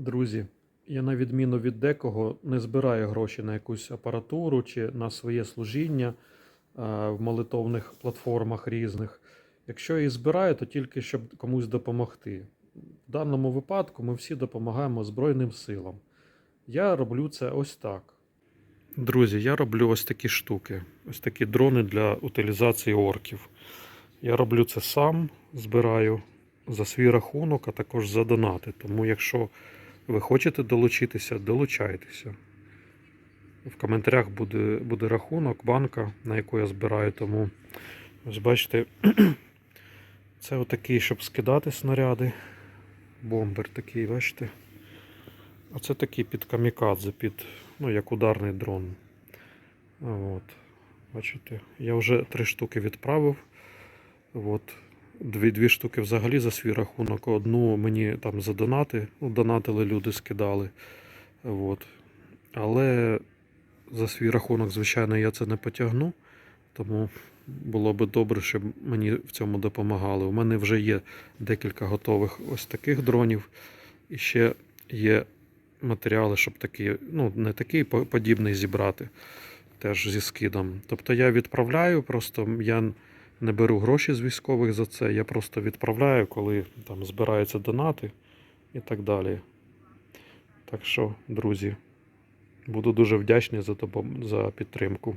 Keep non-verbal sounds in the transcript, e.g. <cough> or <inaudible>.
Друзі, я на відміну від декого не збираю гроші на якусь апаратуру чи на своє служіння в молитовних платформах різних. Якщо я і збираю, то тільки щоб комусь допомогти. В даному випадку ми всі допомагаємо Збройним силам. Я роблю це ось так. Друзі, я роблю ось такі штуки, ось такі дрони для утилізації орків. Я роблю це сам, збираю за свій рахунок, а також за донати. Тому якщо ви хочете долучитися, долучайтеся. В коментарях буде, буде рахунок, банка, на яку я збираю. Тому ось бачите, <clears throat> це отакий, щоб скидати снаряди. Бомбер такий, бачите. А це такий під камікадзе, під, ну, як ударний дрон. От. Бачите, я вже три штуки відправив. От. Дві, дві штуки взагалі за свій рахунок. Одну мені там за донати, ну, донатили люди, скидали. От. Але за свій рахунок, звичайно, я це не потягну. Тому було би добре, щоб мені в цьому допомагали. У мене вже є декілька готових ось таких дронів. І ще є матеріали, щоб такі, ну, не такий подібний зібрати, теж зі скидом. Тобто я відправляю, просто я не беру гроші з військових за це, я просто відправляю, коли там збираються донати і так далі. Так що, друзі, буду дуже вдячний за, за підтримку.